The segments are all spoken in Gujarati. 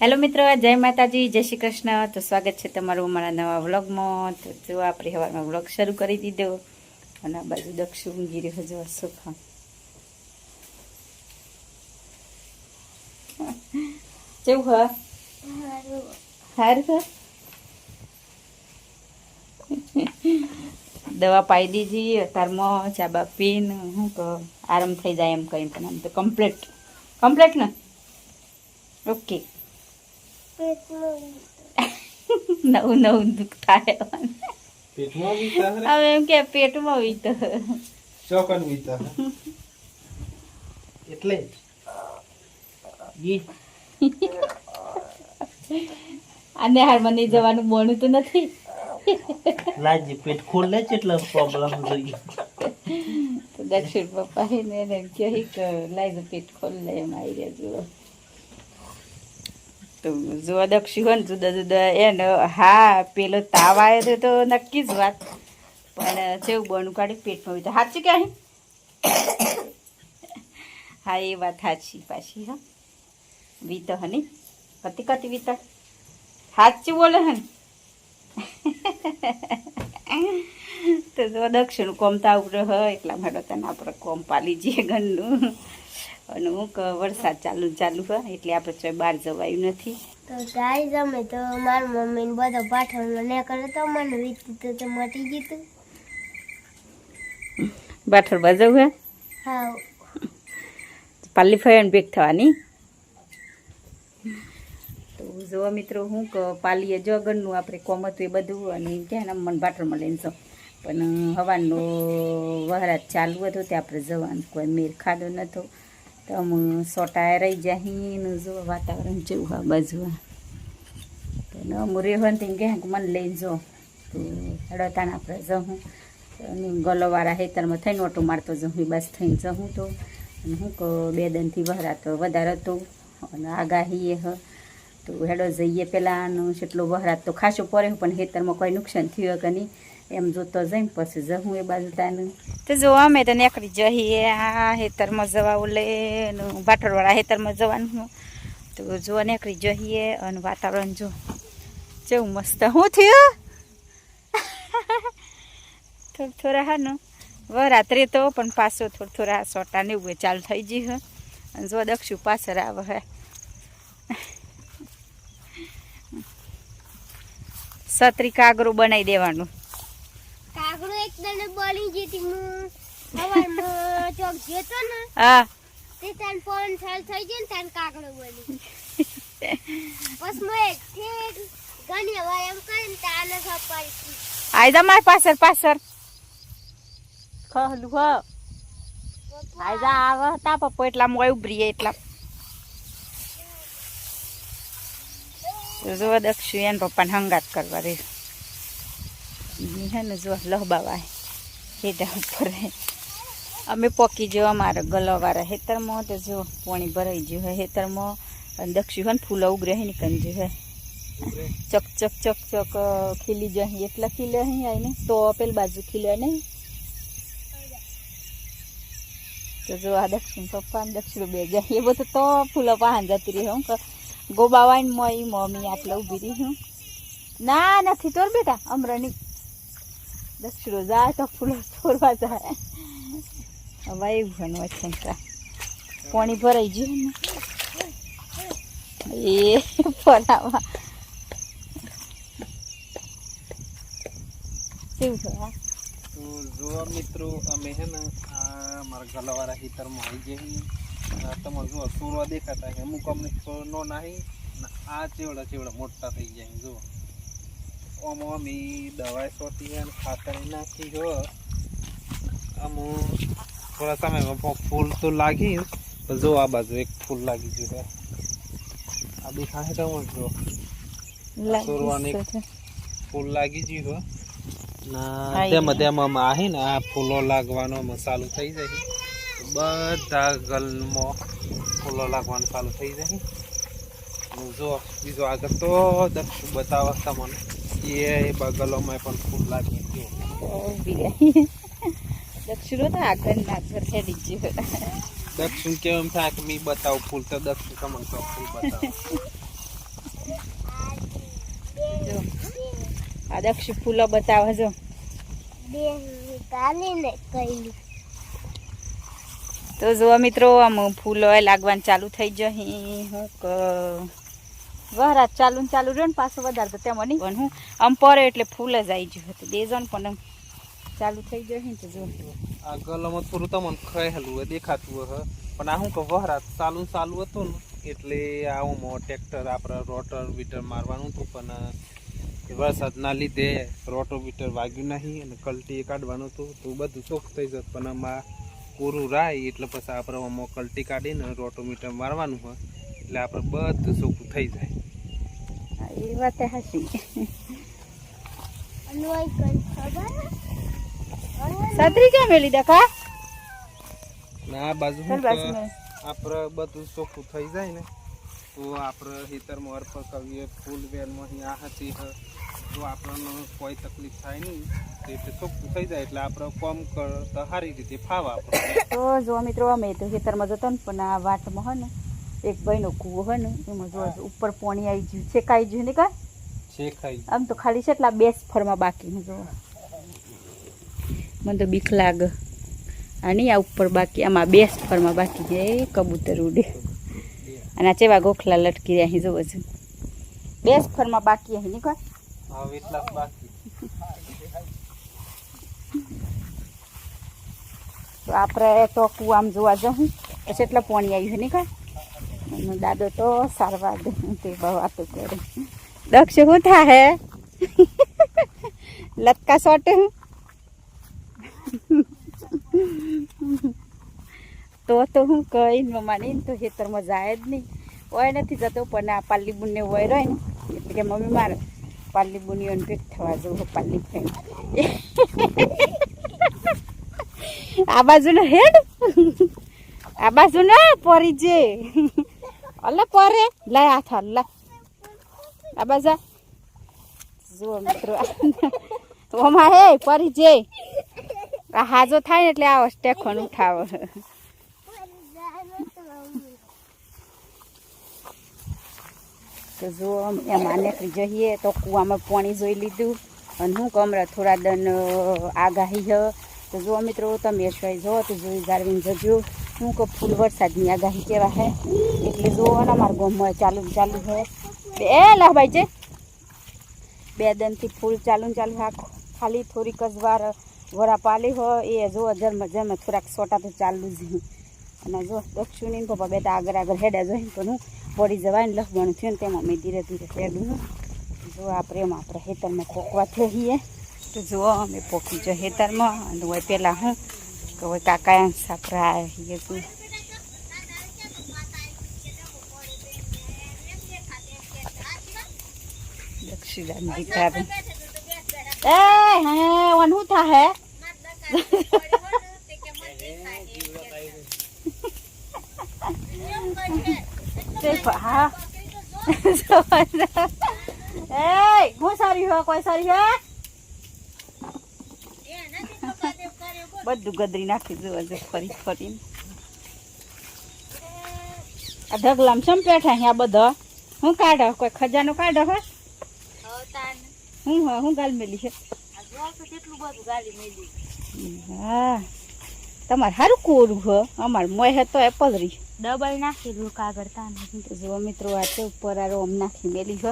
હેલો મિત્રો, જય માતાજી, જય શ્રી કૃષ્ણ. તો સ્વાગત છે તમારું અમારા નવા વ્લોગમાં. તો જો આપણે હવારમાં વ્લોગ શરૂ કરી દીધો. અને આ બાજુ દક્ષુ ગીરી હજુ સુખા કેવું હા હા દવા પાઈ દીધી અત્યારમાં ચા બા પીને શું કહો, આરામ થઈ જાય એમ કંઈ, પણ આમ તો કમ્પ્લીટ કમ્પ્લીટ ને? ઓકે નવું નવું દુઃખ થાય. પેટમાં વીતા હે? હવે એમ કે પેટમાં વીતો ચોકન વીતો એટલે અને આને હારમાં નહીં જવાનું બોનું તો નથી. લાજી પેટ ખોલે છે એટલે પ્રોબ્લેમ થઈ દક્ષિણ પપ્પા એને એમ કહે કે લાઈ પેટ ખોલ લે એમ આવી રહ્યા જુઓ. જો દક્ષી હોય ને, જુદા જુદા એને, હા, પેલો તાવ આવ્યો હતો તો નક્કી જ વાત. પણ જેવું બનવું કાઢી પેટમાં વીતા સાચું કે હા, એ વાત સાચી પાછી, હા. વીતો હની કતી કતી વીતા? સાચું બોલે હન તો જો દક્ષિણ કોમ તાવ આવડે હોય એટલા માટે તને આપણે કોમ પાલી જઈએ ઘરનું. અને હું ક વરસાદ ચાલુ ચાલુ હોય એટલે આપણે બહાર જવાયું નથી. તો ગાય જમે તો મારી મમ્મીને બધો પાઠવણો ને કરે તો મને વીતી તો મટી ગયું બાઠર બાજુ હે? હા પાલી ફાઈન ભેગ થવાની. તો જો મિત્રો હું કે પાલીએ જો આપણે કોમ હતું એ બધું અને ક્યાં મને બાઠરમાં લઈને જાઉં. પણ હવાનો વહરાત ચાલુ હતો ત્યાં આપણે જવાનું કોઈ મેર ખાધો નહોતો તો હું સોટા રહી જાય જો વાતાવરણ જેવું આ બાજુ તો ન હોય ને ત્યાં મને લઈને જો. તો હડતાણ આપણે જવું ગલોવાળા હેતરમાં થઈને ઓટો મારતો જઉં બસ થઈને જવું તો. હું કહું, બે દનથી વહરાતો વધારે હતો. અને આગાહી એ તો હેડો જઈએ પહેલાંનું જેટલો વહરાત તો ખાસો પડે, પણ હેતરમાં કોઈ નુકસાન થયું કે નહીં? એમ જોતો જઈને પછી જવું એ બાજુ તાનું. તો જો અમે તો નીકળી જઈએ, આ હેતરમાં જવા લે બાઠરવાળા હેતરમાં જવાનું તો જો નીકળી જઈએ અને વાતાવરણ જો જેવું મસ્ત. શું થયું? થોડું થોડા હા ને. રાત્રે તો, પણ પાછો થોડું થોડા સોટા ને એવું ચાલુ થઈ ગયું અને જો દક્ષુ પાછળ આવે હે. સત્રી કાગરું બનાવી દેવાનું કાગડો એક દને બળી જતી હું સવારમાં ચોક જતો ને હા. તે તાન ફોન ચાલ થઈ ગયો ને તાન કાગડો બળી બસ મો એક ઠેક એમ કરીને તાને ખપાડી આયદા માર પાછળ પાછળ. ખહલુ હ આયદા આવ તા પપ્પો એટલા મોય ઉભરીએ એટલા. જો દક્ષુ એન પપ્પાને હંગાત કરવા રે હે ને જો લહબાવાય. હેડા ઉપર. અમે પોકી જેવા મારા ગલોવાળા હેતરમાં તો જો પાણી ભરાઈ ગયું હે હેતરમાં. અને દક્ષુ ને ફૂલો ઉગરે નીકળી ગયું હે. ચક ચક ચક ચક, ખીલી જાય એટલા ખીલે અહીં આવીને? તો પેલ બાજુ ખીલે નહીં? તો જો આ દક્ષિણ પપ્પા ને દક્ષિણ બે જાય એ બધું તો ફૂલો પાન જતી રહી હું ગોબા ને મોઈ મમ્મી આટલા ઊભી રહી હું ના, નથી તોર બેટા, અમરાની. દક્ષિણો જાય તો ફૂલો તોડવા જાય. હવે ભણવા છે પાણી ભરાઈ ગયું એ ફરાવા કેવું છે તો જો મિત્રો, અમે હે ને આ મારા ગલાવાળા હિતરમાં આવી જઈએ તમારે જો સૂરવા દેખાતા છે. અમુક અમને નો નાહી. આ ચેવડા ચેવડા મોટા થઈ જાય જો આમાં અમે દવાઈ સોટી ખાતર નાખી જો અમુ થોડા સમયમાં ફૂલ તો લાગી જો. આ બાજુ એક ફૂલ લાગી ગયું આ ખાસે તો જો. સોરવાની ફૂલ લાગી ગયું ના તેમાં. તેમાં આહે ને આ ફૂલો લાગવાનો મસાલો થઈ જાય બધા ગલમાં ફૂલો લાગવાનું ચાલુ થઈ જાય જો બીજો આગળ તો દક્ષ બતાવે તમને. એ બગલોમાં પણ ફૂલ લાગી ગયું. દક્ષિણો તો આગળ ઘર હેડી દક્ષિણ કેમ થાય કે મી બતાવું ફૂલ તો દક્ષિણ કમણ તો ફૂલ બતાવો. આ દક્ષિણ ફૂલો બતાવે જો. તો જો મિત્રો આમ ફૂલો લાગવાનું ચાલુ થઈ જ હું વહરાત ચાલુ ચાલુ રહ્યો ને પાછું વધારે તો તેમાં નહીં પણ હું આમ પરે એટલે ફૂલ જ આવી ગયું હતું. દેજો ને પણ એમ ચાલુ થઈ જશે ને તો જો. આ ગલમ થોડું તમને ખયેલું હોય દેખાતું હોય પણ આ શું કે વહરાત ચાલુ ચાલુ હતું ને એટલે આવામાં ટ્રેક્ટર આપણે રોટર બીટર મારવાનું હતું પણ વરસાદના લીધે રોટર બીટર વાગ્યું નહીં અને કલટી કાઢવાનું હતું તો બધું શોખ થઈ જતું. પણ આમાં કોરું રાય એટલે પછી આપણે આમાં કલટી કાઢીને રોટોમીટર મારવાનું હોય એટલે આપણે બધું ચોખ્ખું થઈ જાય. એ વાત હશે ખબર? છત્રી ક્યાં મેલી દેખા? ના બાજુ આપણે બધું ચોખ્ખું થઈ જાય ને તો આપણે હેતરમાં અર્પ કરીએ ફૂલ વેલમાં અહીં હતી તો આપણને કોઈ તકલીફ થાય નહીં. તો એટલે ચોખ્ખું થઈ જાય એટલે આપણે કોમ કરતા સારી રીતે ફાવા તો જો મિત્રો અમે તો ખેતરમાં જતો ને પણ આ વાટમાં હોય ને એક ભાઈનો કૂવો હોય ને એમાં જો ઉપર પોણી આવી ગયું છે કાંઈ ગયું ને કાંઈ? શેખાઈ આમ તો ખાલી છે એટલા બેસ ફરમાં બાકી જો. મને તો બીક લાગે. આ નહીં આ ઉપર બાકી આમાં બેસ ફરમાં બાકી છે કબૂતર ઉડે. અને આ ચેવા ગોખલા લટકી રહ્યા અહીં જોવો છો. બેસ ફરમાં બાકી અહીં નીકળ તો આપણે ટોકું આમ જોવા જવું. પછી એટલા પાણી આવ્યું છે નીકળ એનો દાદો તો સારવાર દે તે બહુ વાતો કરે. દક્ષ શું થાય લટકા શોટ તો તો હું કઈ મમ્માની તો ખેતરમાં જાય જ નહીં. હોય નથી જતો, પણ આ પાલ્લી બુનને ઓય રહે ને, એટલે કે મમ્મી મારે પાલ્લી બુનીઓને ભેગ થવા જવું પાલ્લી ફેન આ બાજુનો હેડ આ બાજુનો પરી જે. અલે પરે લાય હાથ લા. આ બાજા. જુઓ મિત્રો. ઓમાં હે, પરી જે. હાજો થાય ને એટલે આવો સ્ટેખોન ઉઠાવો તો જો એમાં નીકળી જઈએ તો કૂવામાં પાણી જોઈ લીધું. અને હું કમરા થોડા દન આગાહી હ. તો જો મિત્રો, તમે અશ્વાઈ જો તો જોઈ જાળવીને જજો. હું કહું, ફૂલ વરસાદની આગાહી કેવા હે? એટલે જો ને અમારા ગામમાં ચાલુ ચાલુ હે. બે લાભાઈ છે બે દનથી ફૂલ ચાલુ ચાલુ હા ખાલી થોડીક જ વાર વરા પાલી હોય એ જો જન્મ જન્મ થોડાક સોટા તો ચાલુ જ અને જો દક્ષિણી પપ્પા બેટા આગળ આગળ હેડા જોઈને પણ હું પડી જવાય ને લખવાનું થયું ને તેમાં મેં ધીરે ધીરે હેડું જો આ પ્રેમ આપણે હેતરમાં પોકવા થઈએ. તો જો અમે પોકી જો હેતરમાં અને પહેલાં હું, કે હોય કાકા સાપરા હીએ તું દક્ષિણાની દીકરા એ, હે વન હું થા પ- હા એ હું સારી હો કોઈ સારી હે બધું ગદરી નાખી જુઓ જો ફરી ફરીને. આ ઢગલામ ચમ પેઠા અહીંયા બધા? હું કાઢો કોઈ ખજાનો કાઢો હે? હું હા ગાલ મેલી છે. હા. તમારે સારું કોરું હ? અમારે મોય હે તો એ પલરી. ડબલ નાખેલું કાગળ નથી તો જો મિત્રો આ છે ઉપર આ રોમ નાખી મેલી હ.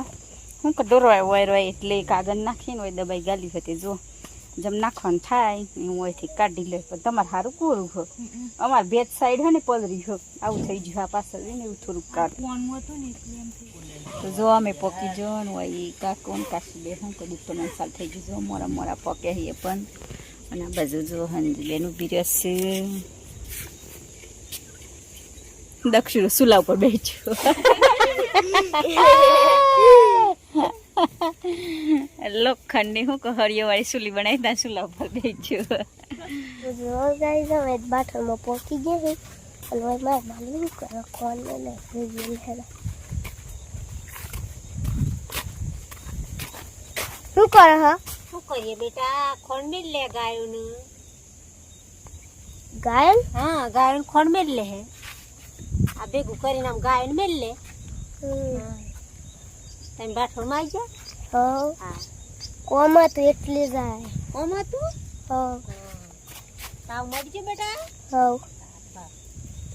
હું કે ડોરવાય હોય રોય એટલે કાગળ નાખીને હોય દબાઈ ગાલી હતી જો જેમ નાખવાનું થાય હું અહીંથી કાઢી લઈ પણ તમારે સારું કોરું હ? અમારે બેચ સાઈડ હે ને પલરી હ. આવું થઈ ગયું આ પાછળ ને એવું થોડુંક કાઢ. જો અમે પોકી જો ને હોય કાકો કાશી બે હું કદું તો મસાલ થઈ ગયું. જો મોરા મોરા પોકે હે પણ. અને આ બાજુ જો હંજી બેન રહેશે દક્ષિણ સુલા ઉપર બેઠ્યો લોખંડની હું કહો હરિયાવાળી સુલી બનાવી ત્યાં સુલા ઉપર બેઠ્યો પહોંચી ગયા અને મારે માલુમ કરો કોણ ને શું કરો હા કરીએ બેટા? ખોણમેલ લે ગાયોનું. ગાયન હા ગાયન ખોણમેલ લે હે. આ ભેગું કરીને આમ ગાયન મેલ લે. તમે બાથરૂમમાં આવી જા હા હા. કોમાં તું એટલી જાય. કોમાં તું? હવ તાવ મળજે બેટા. હવ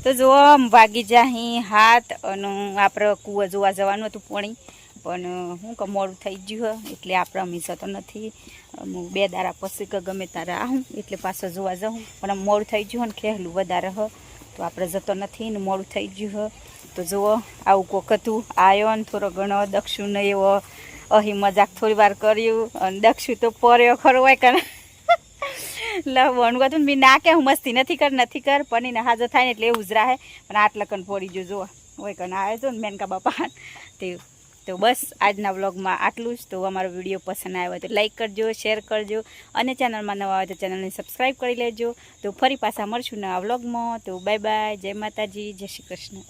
તો જો વાગી જાહી હાથ અને આપણે કૂવો જોવા જવાનું હતું પાણી. પણ હું કે મોડું થઈ ગયું હે એટલે આપણે અમીસો તો નથી. હું બે દારા પછી કે ગમે તારે આવું એટલે પાછો જોવા જાઉં. પણ આમ મોડું થઈ ગયું ને ખેલું વધારે હ. તો આપણે જતો નથી ને મોડું થઈ ગયું હો. તો જુઓ, આવું કોક હતું આવ્યો ને થોડો ઘણો, દક્ષુ ને એવો. અહીં મજાક થોડી વાર કર્યું, અને દક્ષુ તો પર્યો ખરો હોય કાને લવણ હતું બી ના કે હું મસ્તી નથી કર નથી કર, પણ એને હાજર થાય ને એટલે એવું જ રાહે. પણ આટલા કન પડી જો જોવા હોય કન આવે તો ને મેનકા બાપા તે તો બસ આજના વ્લોગમાં આટલું જ. તો અમારો વીડિયો પસંદ આવ્યો તો લાઈક કરજો શેર કરજો અને ચેનલમાં નવા આવે તો ચેનલને સબસ્ક્રાઈબ કરી લેજો. તો ફરી પાછા મળશું નવા વ્લોગમાં. તો બાય બાય જય માતાજી, જય શ્રી કૃષ્ણ.